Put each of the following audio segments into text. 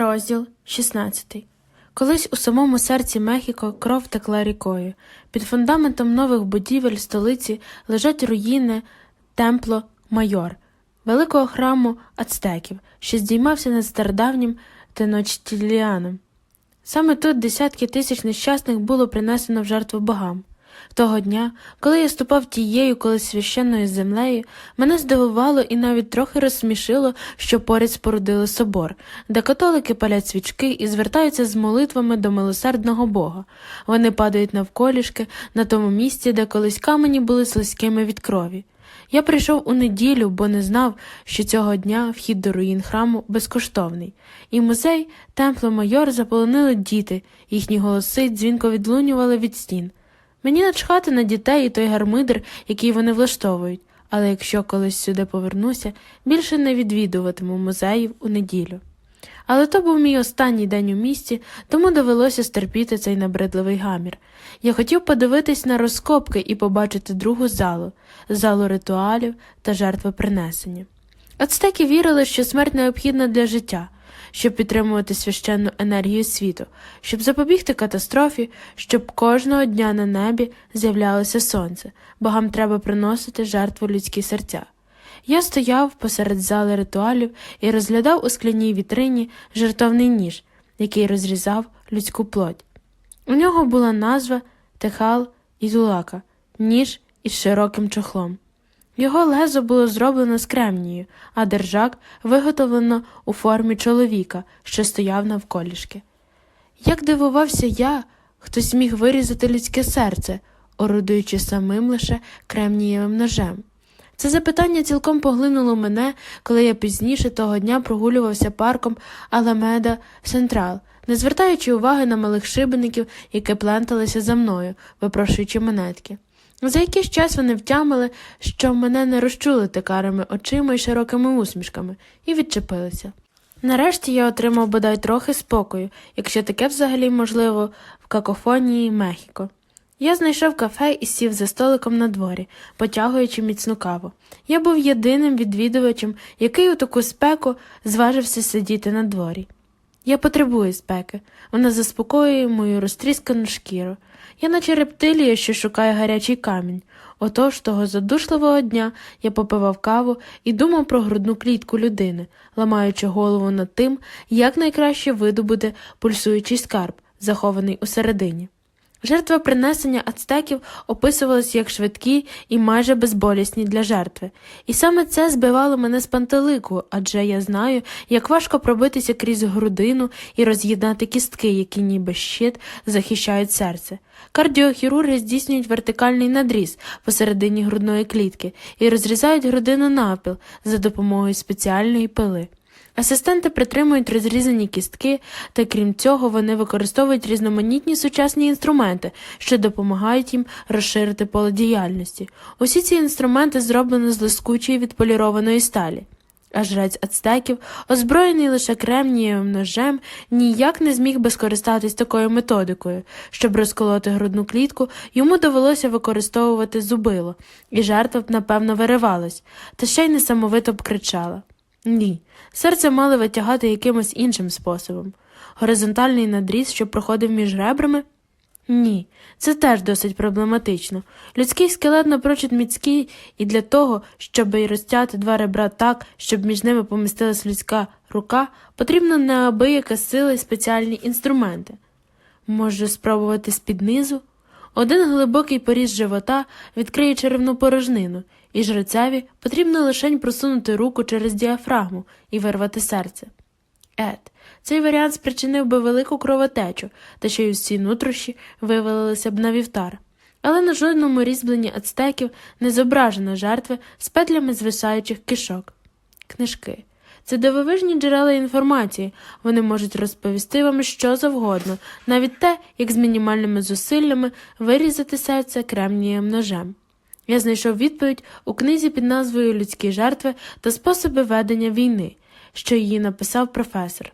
Розділ 16. Колись у самому серці Мехіко кров текла рікою. Під фундаментом нових будівель столиці лежать руїни Темпло Майор, великого храму ацтеків, що здіймався над стародавнім Теночтіліаном. Саме тут десятки тисяч нещасних було принесено в жертву богам. Того дня, коли я ступав тією колись священною землею, мене здивувало і навіть трохи розсмішило, що поряд спорудили собор, де католики палять свічки і звертаються з молитвами до милосердного Бога. Вони падають навколішки на тому місці, де колись камені були слизькими від крові. Я прийшов у неділю, бо не знав, що цього дня вхід до руїн храму безкоштовний, і музей Темпло Майор заполонили діти, їхні голоси дзвінко відлунювали від стін. Мені начхати на дітей і той гармидер, який вони влаштовують, але якщо колись сюди повернуся, більше не відвідуватиму музеїв у неділю. Але то був мій останній день у місті, тому довелося стерпіти цей набридливий гамір. Я хотів подивитись на розкопки і побачити другу залу залу ритуалів та жертвопринесення. Ацтеки вірили, що смерть необхідна для життя, щоб підтримувати священну енергію світу, щоб запобігти катастрофі, щоб кожного дня на небі з'являлося сонце, богам треба приносити жертву людські серця. Я стояв посеред зали ритуалів і розглядав у скляній вітрині жертовний ніж, який розрізав людську плоть. У нього була назва Техал Ізулака, ніж із широким чохлом. Його лезо було зроблено з кремнію, а держак виготовлено у формі чоловіка, що стояв навколішки. Як дивувався я, хтось міг вирізати людське серце, орудуючи самим лише кремнієвим ножем. Це запитання цілком поглинуло мене, коли я пізніше того дня прогулювався парком Аламеда Централ, не звертаючи уваги на малих шибеників, які пленталися за мною, випрошуючи монетки. За якийсь час вони втямили, що мене не розчулити карими очима і широкими усмішками, і відчепилися. Нарешті я отримав бодай трохи спокою, якщо таке взагалі можливо в какофонії Мехіко. Я знайшов кафе і сів за столиком на дворі, потягуючи міцну каву. Я був єдиним відвідувачем, який у таку спеку зважився сидіти на дворі. Я потребую спеки, вона заспокоює мою розтріскану шкіру. Я наче рептилія, що шукає гарячий камінь. Отож того задушливого дня я попивав каву і думав про грудну клітку людини, ламаючи голову над тим, як найкраще видобути пульсуючий скарб, захований усередині. Жертва принесення ацтеків описувалися як швидкі і майже безболісні для жертви, і саме це збивало мене з пантелику, адже я знаю, як важко пробитися крізь грудину і роз'єднати кістки, які ніби щит захищають серце. Кардіохірурги здійснюють вертикальний надріз посередині грудної клітки і розрізають грудину навпіл за допомогою спеціальної пили. Асистенти притримують розрізані кістки, та крім цього, вони використовують різноманітні сучасні інструменти, що допомагають їм розширити поле діяльності. Усі ці інструменти зроблені з лискучої відполірованої сталі. А жрець ацтеків, озброєний лише кремнієвим ножем, ніяк не зміг би скористатись такою методикою. Щоб розколоти грудну клітку, йому довелося використовувати зубило, і жертва б, напевно, виривалась, та ще й несамовито б кричала. Ні, серце мали витягати якимось іншим способом. Горизонтальний надріз, що проходив між ребрами? Ні, це теж досить проблематично. Людський скелет напрочуд міцький, і для того, щоб розтяти два ребра так, щоб між ними помістилась людська рука, потрібно неабияка сила і спеціальні інструменти. Може, спробувати з-під низу? Один глибокий поріз живота відкриє черевну порожнину, і жрецеві потрібно лишень просунути руку через діафрагму і вирвати серце. Ет, цей варіант спричинив би велику кровотечу, та ще й усі нутрощі вивалилися б на вівтар. Але на жодному різьбленні ацтеків не зображено жертви з петлями звисаючих кишок. Книжки. Це дивовижні джерела інформації, вони можуть розповісти вам що завгодно, навіть те, як з мінімальними зусиллями вирізати серце кремнієм ножем. Я знайшов відповідь у книзі під назвою Людські жертви та способи ведення війни, що її написав професор.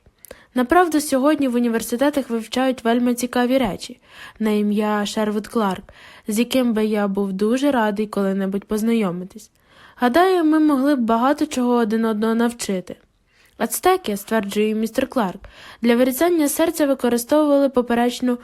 Направду, сьогодні в університетах вивчають вельми цікаві речі на ім'я Шервуд Кларк, з яким би я був дуже радий коли-небудь познайомитись. Гадаю, ми могли б багато чого один одного навчити. Ацтеки, стверджує містер Кларк, для вирізання серця використовували поперечну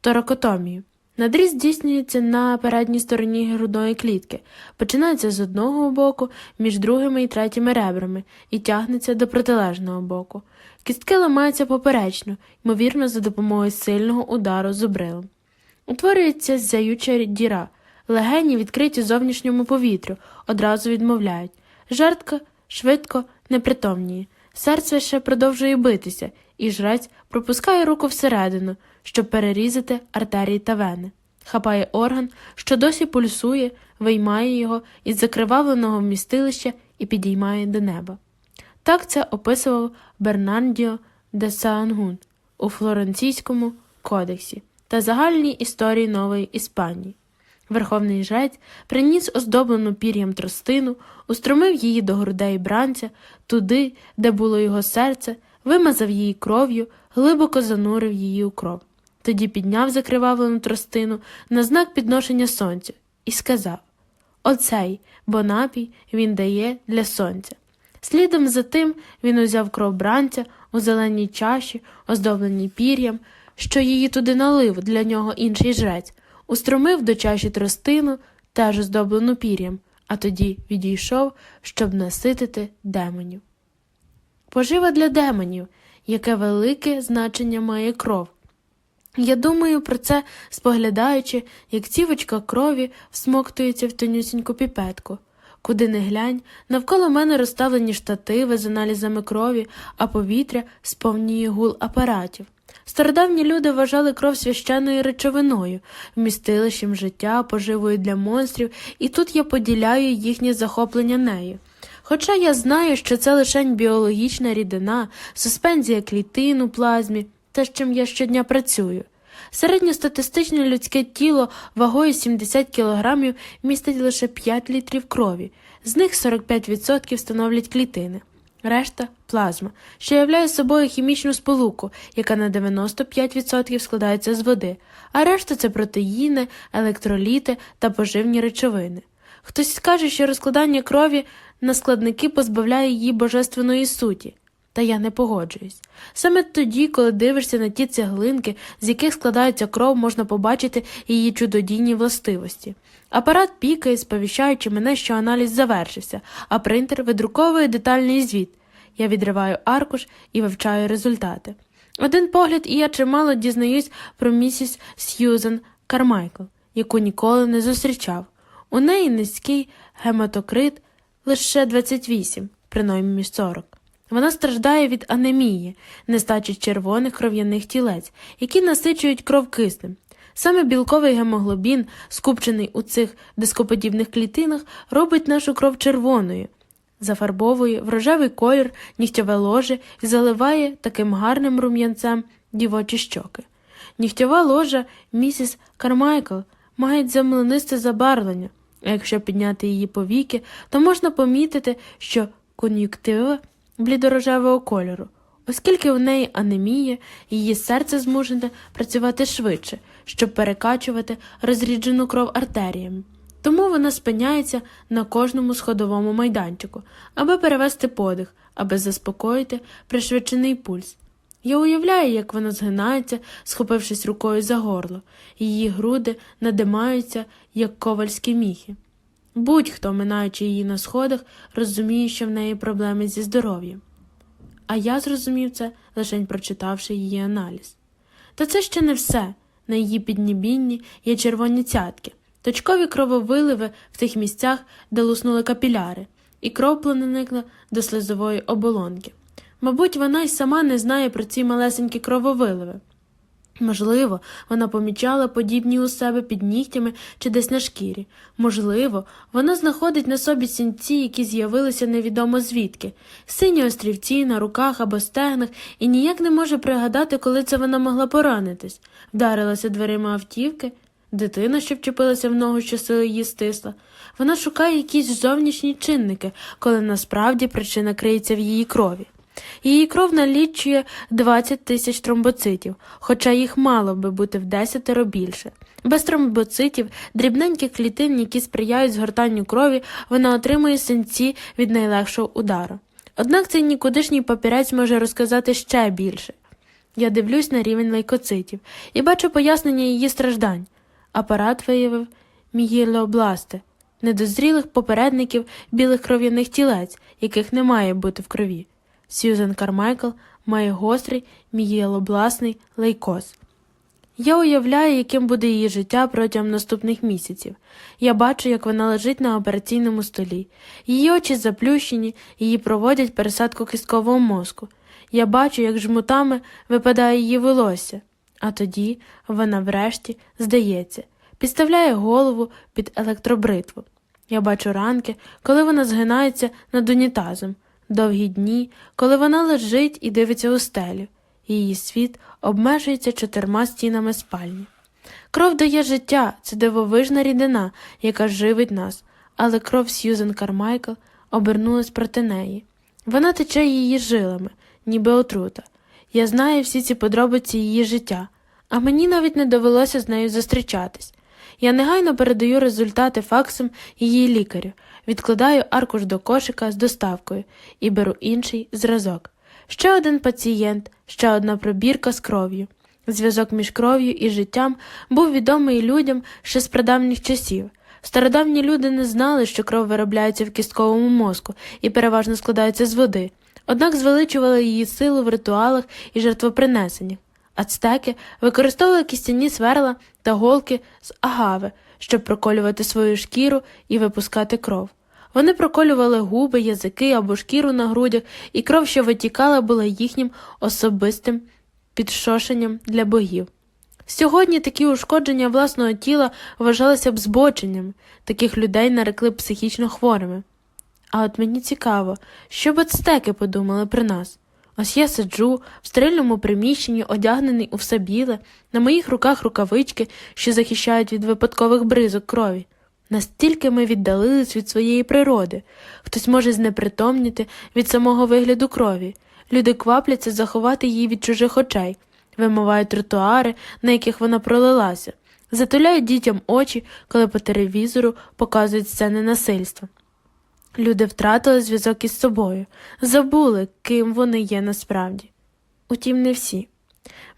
торакотомію. Надріз здійснюється на передній стороні грудної клітки, починається з одного боку, між другими і третіми ребрами і тягнеться до протилежного боку. Кістки ламаються поперечно, ймовірно, за допомогою сильного удару зубрилом. Утворюється зяюча діра, легені відкриті зовнішньому повітрю, одразу відмовляють. Жертка швидко непритомніє. Серце ще продовжує битися, і жрець пропускає руку всередину, щоб перерізати артерії та вени. Хапає орган, що досі пульсує, виймає його із закривавленого вмістилища і підіймає до неба. Так це описував Бернандіо де Саангун у Флоренційському кодексі та загальній історії Нової Іспанії. Верховний жрець приніс оздоблену пір'ям тростину, устромив її до грудей бранця, туди, де було його серце, вимазав її кров'ю, глибоко занурив її у кров. Тоді підняв закривавлену тростину на знак підношення сонця і сказав Оцей, бо напій він дає для сонця. Слідом за тим він узяв кров бранця у зеленій чаші, оздобленій пір'ям, що її туди налив для нього інший жрець, устромив до чаші тростину, теж оздоблену пір'ям, а тоді відійшов, щоб наситити демонів. Пожива для демонів, яке велике значення має кров. Я думаю про це, споглядаючи, як цівочка крові всмоктується в тонюсіньку піпетку. Куди не глянь, навколо мене розставлені штативи з аналізами крові, а повітря сповнює гул апаратів. Стародавні люди вважали кров священною речовиною, вмістилищем життя, поживою для монстрів, і тут я поділяю їхнє захоплення нею. Хоча я знаю, що це лише біологічна рідина, суспензія клітин у плазмі, те, з чим я щодня працюю. Середньостатистичне людське тіло вагою 70 кг містить лише 5 літрів крові, з них 45% становлять клітини. Решта плазма, що являє собою хімічну сполуку, яка на 95% складається з води, а решта це протеїни, електроліти та поживні речовини. Хтось скаже, що розкладання крові на складники позбавляє її божественної суті. Та я не погоджуюсь. Саме тоді, коли дивишся на ті цеглинки, з яких складається кров, можна побачити її чудодійні властивості. Апарат пікає, сповіщаючи мене, що аналіз завершився, а принтер видруковує детальний звіт. Я відриваю аркуш і вивчаю результати. Один погляд, і я чимало дізнаюсь про місіс Сьюзен Кармайкл, яку ніколи не зустрічав. У неї низький гематокрит лише 28, принаймні 40. Вона страждає від анемії, нестачі червоних кров'яних тілець, які насичують кров киснем. Саме білковий гемоглобін, скупчений у цих дископодібних клітинах, робить нашу кров червоною, зафарбовує в рожевий колір нігтьове ложе і заливає таким гарним рум'янцем дівочі щоки. Нігтьова ложа місіс Кармайкл має землянисте забарвлення, а якщо підняти її повіки, то можна помітити, що кон'юктива блідорожевого кольору, оскільки у неї анемія, її серце змушене працювати швидше, щоб перекачувати розріджену кров артеріями. Тому вона спиняється на кожному сходовому майданчику, аби перевести подих, аби заспокоїти пришвидшений пульс. Я уявляю, як вона згинається, схопившись рукою за горло, її груди надимаються, як ковальські міхи. Будь-хто, минаючи її на сходах, розуміє, що в неї проблеми зі здоров'ям. А я зрозумів це, лише прочитавши її аналіз. Та це ще не все. На її піднібінні є червоні цятки, точкові крововиливи в тих місцях, де луснули капіляри, і кров проникла до слизової оболонки. Мабуть, вона й сама не знає про ці малесенькі крововиливи. Можливо, вона помічала подібні у себе під нігтями чи десь на шкірі. Можливо, вона знаходить на собі сінці, які з'явилися невідомо звідки, сині острівці на руках або стегнах, і ніяк не може пригадати, коли це вона могла поранитись. Вдарилася дверима автівки, дитина, що вчепилася в ногу, що сили її стисла. Вона шукає якісь зовнішні чинники, коли насправді причина криється в її крові. Її кров налічує 20 тисяч тромбоцитів, хоча їх мало би бути в десятеро більше. Без тромбоцитів, дрібненьких клітин, які сприяють згортанню крові, вона отримує синці від найлегшого удару. Однак цей нікудишній папірець може розказати ще більше. Я дивлюсь на рівень лейкоцитів і бачу пояснення її страждань. Апарат виявив мігілобласти, недозрілих попередників білих кров'яних тілець, яких не має бути в крові. Сьюзен Кармайкл має гострий мігілобласний лейкоз. Я уявляю, яким буде її життя протягом наступних місяців. Я бачу, як вона лежить на операційному столі. Її очі заплющені, її проводять пересадку кісткового мозку. Я бачу, як жмутами випадає її волосся. А тоді вона врешті, здається, підставляє голову під електробритву. Я бачу ранки, коли вона згинається над унітазом, довгі дні, коли вона лежить і дивиться у стелю. Її світ обмежується чотирма стінами спальні. Кров дає життя, це дивовижна рідина, яка живить нас, але кров Сьюзен Кармайкл обернулась проти неї. Вона тече її жилами, ніби отрута. Я знаю всі ці подробиці її життя, а мені навіть не довелося з нею зустрічатись. Я негайно передаю результати факсом її лікарю, відкладаю аркуш до кошика з доставкою і беру інший зразок. Ще один пацієнт, ще одна пробірка з кров'ю. Зв'язок між кров'ю і життям був відомий людям ще з прадавніх часів. Стародавні люди не знали, що кров виробляється в кістковому мозку і переважно складається з води, однак звеличували її силу в ритуалах і жертвопринесеннях. Ацтеки використовували кістяні сверла та голки з агави, щоб проколювати свою шкіру і випускати кров. Вони проколювали губи, язики або шкіру на грудях, і кров, що витікала, була їхнім особистим підшошенням для богів. Сьогодні такі ушкодження власного тіла вважалися б збоченням, таких людей нарекли психічно хворими. А от мені цікаво, що б ацтеки подумали про нас. Ось я сиджу в стерильному приміщенні, одягнений у все біле, на моїх руках рукавички, що захищають від випадкових бризок крові. Настільки ми віддалились від своєї природи, хтось може знепритомніти від самого вигляду крові. Люди квапляться заховати її від чужих очей, вимивають тротуари, на яких вона пролилася, затуляють дітям очі, коли по телевізору показують сцени насильства. Люди втратили зв'язок із собою, забули, ким вони є насправді. Утім, не всі.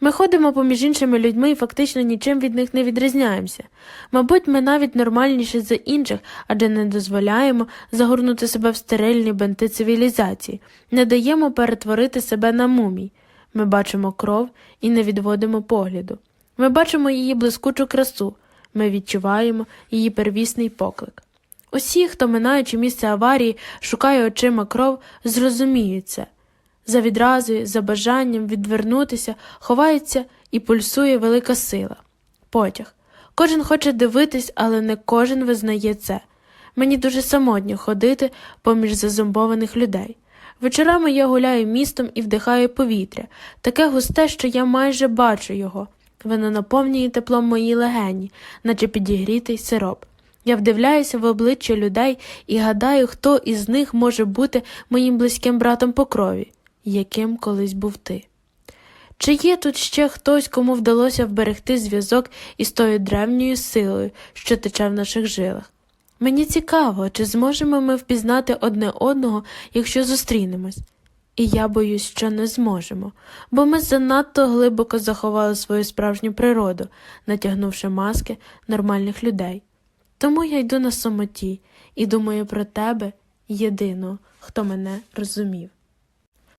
Ми ходимо поміж іншими людьми і фактично нічим від них не відрізняємося. Мабуть, ми навіть нормальніші за інших, адже не дозволяємо загорнути себе в стерильні бенти цивілізації, не даємо перетворити себе на мумій. Ми бачимо кров і не відводимо погляду. Ми бачимо її блискучу красу, ми відчуваємо її первісний поклик. Усі, хто, минаючи місце аварії, шукає очима кров, зрозуміють це. За відразою, за бажанням відвернутися, ховається і пульсує велика сила. Потяг. Кожен хоче дивитись, але не кожен визнає це. Мені дуже самотньо ходити поміж зазомбованих людей. Вечорами я гуляю містом і вдихаю повітря, таке густе, що я майже бачу його. Воно наповнює теплом мої легені, наче підігрітий сироп. Я вдивляюся в обличчя людей і гадаю, хто із них може бути моїм близьким братом по крові, яким колись був ти. Чи є тут ще хтось, кому вдалося вберегти зв'язок із тою древньою силою, що тече в наших жилах? Мені цікаво, чи зможемо ми впізнати одне одного, якщо зустрінемось. І я боюсь, що не зможемо, бо ми занадто глибоко заховали свою справжню природу, натягнувши маски нормальних людей. Тому я йду на самоті і думаю про тебе, єдиного, хто мене розумів.